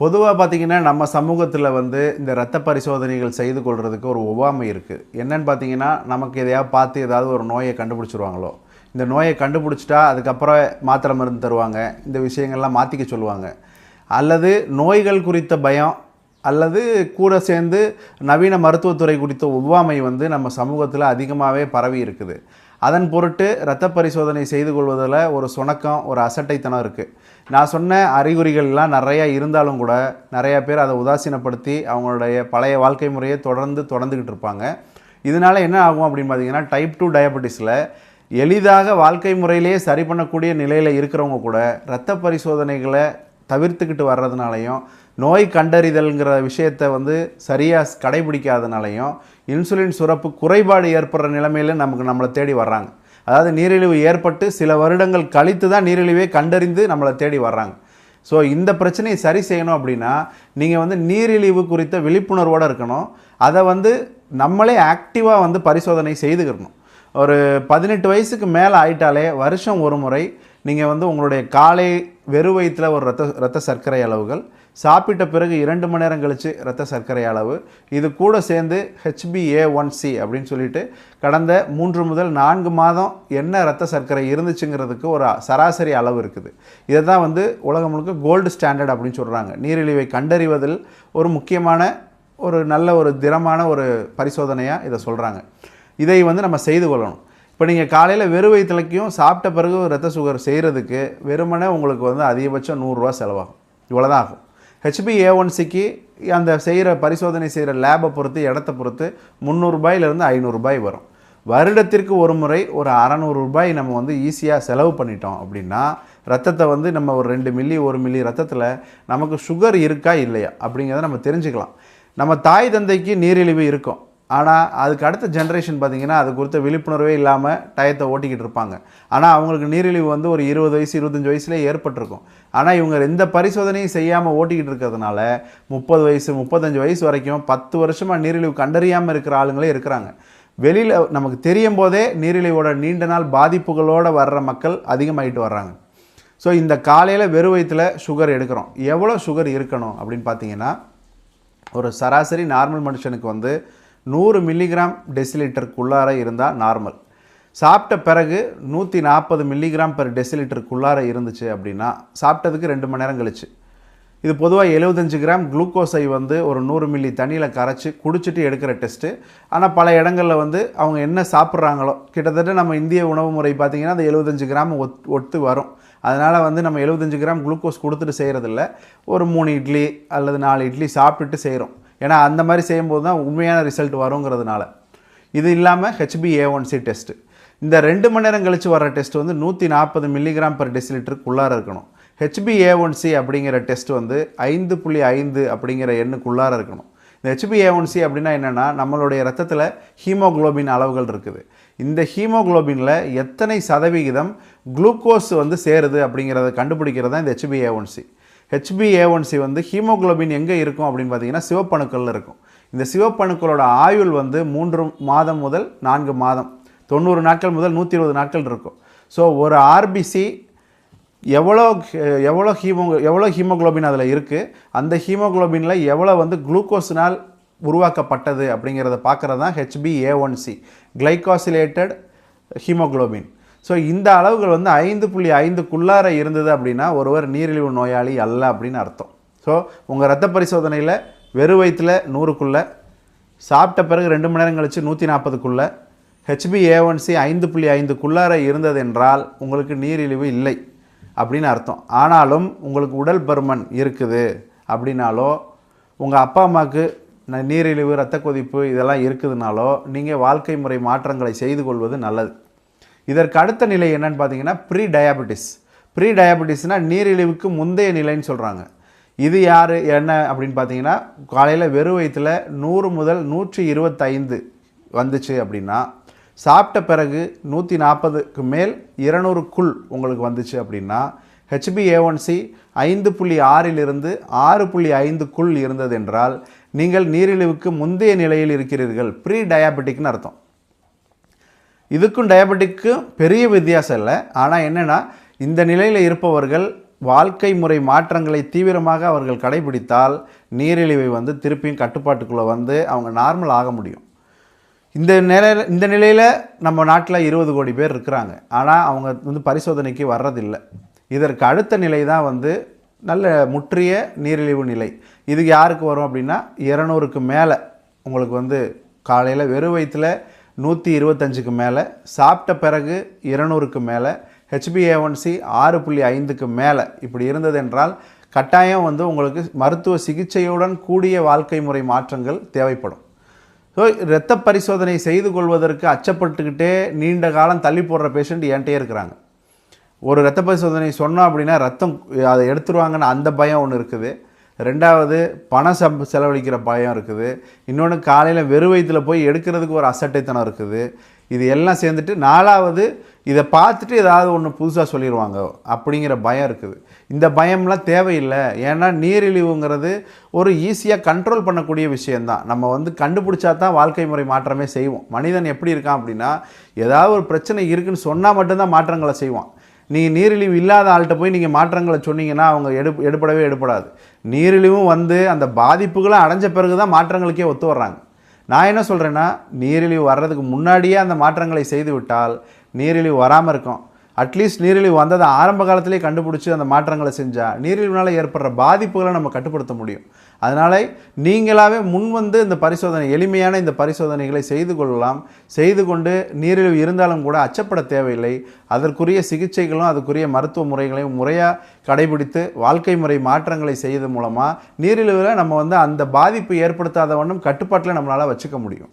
பொதுவாக பார்த்திங்கன்னா நம்ம சமூகத்தில் வந்து இந்த ரத்த பரிசோதனைகள் செய்து கொள்றதுக்கு ஒரு ஒவ்வாமை இருக்குது என்னன்னு பார்த்தீங்கன்னா நமக்கு எதையாவது பார்த்து ஏதாவது ஒரு நோயை கண்டுபிடிச்சிருவாங்களோ. இந்த நோயை கண்டுபிடிச்சிட்டா அதுக்கப்புறம் மாத்திரை மருந்து தருவாங்க. இந்த விஷயங்கள்லாம் மாற்றிக்க சொல்லுவாங்க. அல்லது நோய்கள் குறித்த பயம் அல்லது கூட சேர்ந்து நவீன மருத்துவத்துறை குறித்த ஒவ்வாமை வந்து நம்ம சமூகத்தில் அதிகமாகவே பரவி இருக்குது. அதன் பொருட்டு இரத்த பரிசோதனை செய்து கொள்வதில் ஒரு சுணக்கம் ஒரு அசட்டைத்தனம் இருக்குது நான் சொன்ன அறிகுறிகள்லாம் நிறையா இருந்தாலும் கூட நிறையா பேர் அதை உதாசீனப்படுத்தி அவங்களுடைய பழைய வாழ்க்கை முறையை தொடர்ந்து தொடர்ந்துக்கிட்டு இருப்பாங்க. இதனால் என்ன ஆகும் அப்படின்னு பார்த்தீங்கன்னா டைப் டூ டயபெட்டிஸில் எளிதாக வாழ்க்கை முறையிலேயே சரி பண்ணக்கூடிய நிலையில் இருக்கிறவங்க கூட இரத்த பரிசோதனைகளை தவிர்த்துக்கிட்டு வர்றதுனாலையும் நோய் கண்டறிதல்ங்கிற விஷயத்தை வந்து சரியாக கடைபிடிக்காதனாலையும் இன்சுலின் சுரப்பு குறைபாடு ஏற்படுற நிலைமையில நமக்கு நம்மளை தேடி வர்றாங்க. அதாவது நீரிழிவு ஏற்பட்டு சில வருடங்கள் கழித்து தான் நீரிழிவை கண்டறிந்து நம்மளை தேடி வர்றாங்க. ஸோ இந்த பிரச்சனையை சரி செய்யணும் அப்படின்னா நீங்கள் வந்து நீரிழிவு குறித்த விழிப்புணர்வோடு இருக்கணும். அதை வந்து நம்மளே ஆக்டிவாக வந்து பரிசோதனை செய்துக்கிறணும் ஒரு பதினெட்டு வயசுக்கு மேலே ஆயிட்டாலே வருஷம் ஒரு முறை நீங்கள் வந்து உங்களுடைய காலை வெறு வயிற்றில் ஒரு ரத்த ரத்த சர்க்கரை அளவுகள் சாப்பிட்ட பிறகு இரண்டு மணி நேரம் கழித்து ரத்த சர்க்கரை அளவு. இது கூட சேர்ந்து ஹெச்பிஏ ஒன் சி அப்படின்னு சொல்லிட்டு கடந்த மூன்று முதல் நான்கு மாதம் என்ன ரத்த சர்க்கரை இருந்துச்சுங்கிறதுக்கு ஒரு சராசரி அளவு இருக்குது. இதை தான் வந்து உலகம் முழுக்க கோல்டு ஸ்டாண்டர்ட் அப்படின்னு சொல்கிறாங்க நீரிழிவை கண்டறிவதில் ஒரு முக்கியமான ஒரு நல்ல ஒரு திறமான ஒரு பரிசோதனையாக இதை சொல்கிறாங்க இதை வந்து நம்ம செய்து கொள்ளணும். இப்போ நீங்கள் காலையில் வெறும் வயிற்றுலைக்கும் சாப்பிட்ட பிறகு ரத்த சுகர் செய்கிறதுக்கு வெறுமனே உங்களுக்கு வந்து அதிகபட்சம் நூறுரூவா செலவாகும். இவ்வளோதான் ஆகும். ஹெச்பி ஏ ஒன்சிக்கு அந்த செய்கிற பரிசோதனை செய்கிற லேபை பொறுத்து இடத்த பொறுத்து முந்நூறுபாயிலிருந்து ஐநூறுரூபாய் வரும். வருடத்திற்கு ஒரு முறை ஒரு அறநூறு ரூபாய் நம்ம வந்து ஈஸியாக செலவு பண்ணிட்டோம் அப்படின்னா ரத்தத்தை வந்து நம்ம ஒரு ரெண்டு மில்லி ஒரு மில்லி ரத்தத்தில் நமக்கு சுகர் இருக்கா இல்லையா அப்படிங்கிறத நம்ம தெரிஞ்சுக்கலாம். நம்ம தாய் தந்தைக்கு நீரிழிவு இருக்கும். ஆனால் அதுக்கு அடுத்த ஜென்ரேஷன் பார்த்தீங்கன்னா அது குறித்த விழிப்புணர்வே இல்லாமல் டயத்தை ஓட்டிக்கிட்டு இருப்பாங்க. ஆனால் அவங்களுக்கு நீரிழிவு வந்து ஒரு இருபது வயசு இருபத்தஞ்சி வயசுலேயே ஏற்பட்டிருக்கும். ஆனால் இவங்க எந்த பரிசோதனையும் செய்யாமல் ஓட்டிக்கிட்டு இருக்கிறதுனால முப்பது வயசு முப்பத்தஞ்சு வயசு வரைக்கும் பத்து வருஷமாக நீரிழிவு கண்டறியாமல் இருக்கிற ஆளுங்களே இருக்கிறாங்க. வெளியில் நமக்கு தெரியும் போதே நீரிழிவோட நீண்ட நாள் பாதிப்புகளோடு வர்ற மக்கள் அதிகமாகிட்டு வர்றாங்க. ஸோ இந்த காலையில் வெறும் வயிற்றுல சுகர் எடுக்கிறோம். எவ்வளோ சுகர் இருக்கணும் அப்படின்னு பார்த்தீங்கன்னா ஒரு சராசரி நார்மல் மனுஷனுக்கு வந்து நூறு மில்லிகிராம் டெசிலிட்டருக்குள்ளார இருந்தால் நார்மல். சாப்பிட்ட பிறகு நூற்றி நாற்பது மில்லிகிராம் பெர் டெசிலிட்டருக்குள்ளார இருந்துச்சு அப்படின்னா சாப்பிட்டதுக்கு ரெண்டு மணி நேரம் கழிச்சு. இது பொதுவாக எழுபத்தஞ்சு கிராம் குளுக்கோஸை வந்து ஒரு நூறு மில்லி தண்ணியில் கரைச்சி குடிச்சிட்டு எடுக்கிற டெஸ்ட்டு. ஆனால் பல இடங்களில் வந்து அவங்க என்ன சாப்பிட்றாங்களோ கிட்டத்தட்ட நம்ம இந்திய உணவு முறை பார்த்திங்கன்னா அந்த எழுபத்தஞ்சு கிராம் ஒத் ஒத்து வரும். அதனால் வந்து நம்ம எழுபத்தஞ்சு கிராம் குளுக்கோஸ் கொடுத்துட்டு செய்கிறதில்ல ஒரு மூணு இட்லி அல்லது நாலு இட்லி சாப்பிட்டுட்டு செய்கிறோம் ஏன்னா அந்த மாதிரி செய்யும்போது தான் உண்மையான ரிசல்ட் வருங்கிறதுனால. இது இல்லாமல் H B A one C test இந்த ரெண்டு மணி நேரம் கழித்து வர டெஸ்ட் வந்து நூற்றி நாற்பது மில்லிகிராம் பர் டெசிலிட்டருக்குள்ளார இருக்கணும். H B A one C அப்படிங்கிற டெஸ்ட் வந்து ஐந்து புள்ளி ஐந்து அப்படிங்கிற எண்ணுக்குள்ளார இருக்கணும். இந்த ஹெச்பி ஏ ஒன் சி அப்படின்னா என்னென்னா நம்மளுடைய ரத்தத்தில் ஹீமோகுளோபின் அளவுகள் இருக்குது. இந்த ஹீமோகுளோபினில் எத்தனை சதவிகிதம் குளுக்கோஸ் வந்து சேருது அப்படிங்கிறத கண்டுபிடிக்கிறது தான் இந்த H B A one C H B A one C வந்து ஹீமோகுளோபின் எங்கே இருக்கும் அப்படின்னு பார்த்தீங்கன்னா சிவப்பணுக்களில் இருக்கும். இந்த சிவப்பணுக்களோட ஆயுள் வந்து மூன்று மாதம் முதல் நான்கு மாதம். தொண்ணூறு நாட்கள் முதல் நூற்றி இருபது நாட்கள் இருக்கும். ஸோ ஒரு ஆர்பிசி எவ்வளோ எவ்வளோ ஹீமோ எவ்வளோ ஹீமோகுளோபின் அதில் இருக்குது அந்த ஹீமோக்ளோபினில் எவ்வளோ வந்து குளுக்கோஸினால் உருவாக்கப்பட்டது அப்படிங்கிறத பார்க்குறது தான் ஹெச்பிஏஒன்சி கிளைகாசிலேட்டட் ஹீமோகுளோபின். ஸோ இந்த அளவுகள் வந்து ஐந்து புள்ளி ஐந்துக்குள்ளார இருந்தது அப்படின்னா ஒருவர் நீரிழிவு நோயாளி அல்ல அப்படின்னு அர்த்தம். ஸோ உங்கள் ரத்த பரிசோதனையில் வெறு வயிற்றில் நூறுக்குள்ளே சாப்பிட்ட பிறகு ரெண்டு மணி நேரம் கழித்து நூற்றி நாற்பதுக்குள்ளே H B A one C ஐந்து புள்ளி ஐந்துக்குள்ளார இருந்தது என்றால் உங்களுக்கு நீரிழிவு இல்லை அப்படின்னு அர்த்தம். ஆனாலும் உங்களுக்கு உடல் பருமன் இருக்குது அப்படின்னாலோ உங்கள் அப்பா அம்மாவுக்கு ந- நீரிழிவு இரத்த கொதிப்பு இதெல்லாம் இருக்குதுனாலோ நீங்கள் வாழ்க்கை முறை மாற்றங்களை செய்து கொள்வது நல்லது. இதற்கு அடுத்த நிலை என்னன்னு பார்த்தீங்கன்னா ப்ரீ டயாபெட்டிஸ் ப்ரீ டயாபெட்டிஸ்னால் நீரிழிவுக்கு முந்தைய நிலைன்னு சொல்கிறாங்க இது யார் என்ன அப்படின்னு பார்த்தீங்கன்னா காலையில் வெறும் வயிற்றில் நூறு முதல் நூற்றி இருபத்தைந்து வந்துச்சு அப்படின்னா சாப்பிட்ட பிறகு நூற்றி நாற்பதுக்கு மேல் இருநூறுக்குள் உங்களுக்கு வந்துச்சு அப்படின்னா ஹெச்பி ஏஒன்சி ஐந்து புள்ளி ஆறிலிருந்து ஆறு புள்ளி ஐந்துக்குள் இருந்தது என்றால் நீங்கள் நீரிழிவுக்கு முந்தைய நிலையில் இருக்கிறீர்கள். ப்ரீ டயாபெட்டிக்னு அர்த்தம். இதுக்கும் டயபெட்டிக்கும் பெரிய வித்தியாசம் இல்லை. ஆனால் என்னென்னா இந்த நிலையில் இருப்பவர்கள் வாழ்க்கை முறை மாற்றங்களை தீவிரமாக அவர்கள் கடைபிடித்தால் நீரிழிவை வந்து திருப்பியும் கட்டுப்பாட்டுக்குள்ளே வந்து அவங்க நார்மல் ஆக முடியும். இந்த நிலையில் இந்த நிலையில் நம்ம நாட்டில் இருபது கோடி பேர் இருக்கிறாங்க. ஆனால் அவங்க வந்து பரிசோதனைக்கு வர்றதில்லை. இதற்கு அடுத்த நிலை தான் வந்து நல்ல முற்றிய நீரிழிவு நிலை. இது யாருக்கு வரும் அப்படின்னா இரநூறுக்கு மேலே உங்களுக்கு வந்து காலையில் வெறும் வயிற்றில் நூற்றி இருபத்தஞ்சுக்கு மேலே சாப்பிட்ட பிறகு இருநூறுக்கு மேலே ஹெச்பிஏஒன்சி ஆறு புள்ளி ஐந்துக்கு மேலே. இப்படி இருந்தது என்றால் கட்டாயம் வந்து உங்களுக்கு மருத்துவ சிகிச்சையுடன் கூடிய வாழ்க்கை முறை மாற்றங்கள் தேவைப்படும். ஸோ இரத்த பரிசோதனை செய்து கொள்வதற்கு அச்சப்பட்டுக்கிட்டே நீண்ட காலம் தள்ளி போடுற பேஷண்ட் என்கிட்டே இருக்கிறாங்க. ஒரு இரத்த பரிசோதனை சொன்னோம் அப்படின்னா ரத்தம் அதை எடுத்துருவாங்கன்னு அந்த பயம் ஒன்று இருக்குது. ரெண்டாவது பணம் சம் செலவழிக்கிற பயம் இருக்குது. இன்னொன்று காலையில் வெறும் வயிற்றில் போய் எடுக்கிறதுக்கு ஒரு அசட்டைத்தனம் இருக்குது. இது எல்லாம் சேர்ந்துட்டு நாலாவது இதை பார்த்துட்டு ஏதாவது ஒன்று புதுசாக சொல்லிடுவாங்க அப்படிங்கிற பயம் இருக்குது. இந்த பயம்லாம் தேவையில்லை. ஏன்னா நீரிழிவுங்கிறது ஒரு ஈஸியாக கண்ட்ரோல் பண்ணக்கூடிய விஷயந்தான் நம்ம வந்து கண்டுபிடிச்சா தான் வாழ்க்கை முறை மாற்றமே செய்வோம். மனிதன் எப்படி இருக்கான் அப்படின்னா ஏதாவது ஒரு பிரச்சனை இருக்குன்னு சொன்னால் மட்டும்தான் மாற்றங்களை செய்வான். நீங்கள் நீரிழிவு இல்லாத ஆள்கிட்ட போய் நீங்கள் மாற்றங்களை சொன்னீங்கன்னா அவங்க எடு எடுப்படவே எடுப்படாது நீரிழிவும் வந்து அந்த பாதிப்புகளை அடைஞ்ச பிறகு தான் மாற்றங்களுக்கே ஒத்து வர்றாங்க. நான் என்ன சொல்கிறேன்னா நீரிழிவு வர்றதுக்கு முன்னாடியே அந்த மாற்றங்களை செய்து விட்டால் நீரிழிவு வராமல் இருக்கும். அட்லீஸ்ட் நீரிழிவு வந்ததை ஆரம்ப காலத்திலே கண்டுபிடிச்சி அந்த மாற்றங்களை செஞ்சால் நீரிழிவுனால் ஏற்படுற பாதிப்புகளை நம்ம கட்டுப்படுத்த முடியும். அதனால் நீங்களாகவே முன் வந்து இந்த பரிசோதனை எளிமையான இந்த பரிசோதனைகளை செய்து கொள்ளலாம். செய்து கொண்டு நீரிழிவு இருந்தாலும் கூட அச்சப்பட தேவையில்லை. அதற்குரிய சிகிச்சைகளும் அதுக்குரிய மருத்துவ முறைகளையும் முறையாக கடைபிடித்து வாழ்க்கை முறை மாற்றங்களை செய்வது மூலமாக நீரிழிவில் நம்ம வந்து அந்த பாதிப்பு ஏற்படுத்தாத வண்ணம் கட்டுப்பாட்டில் நம்மளால் வச்சுக்க முடியும்.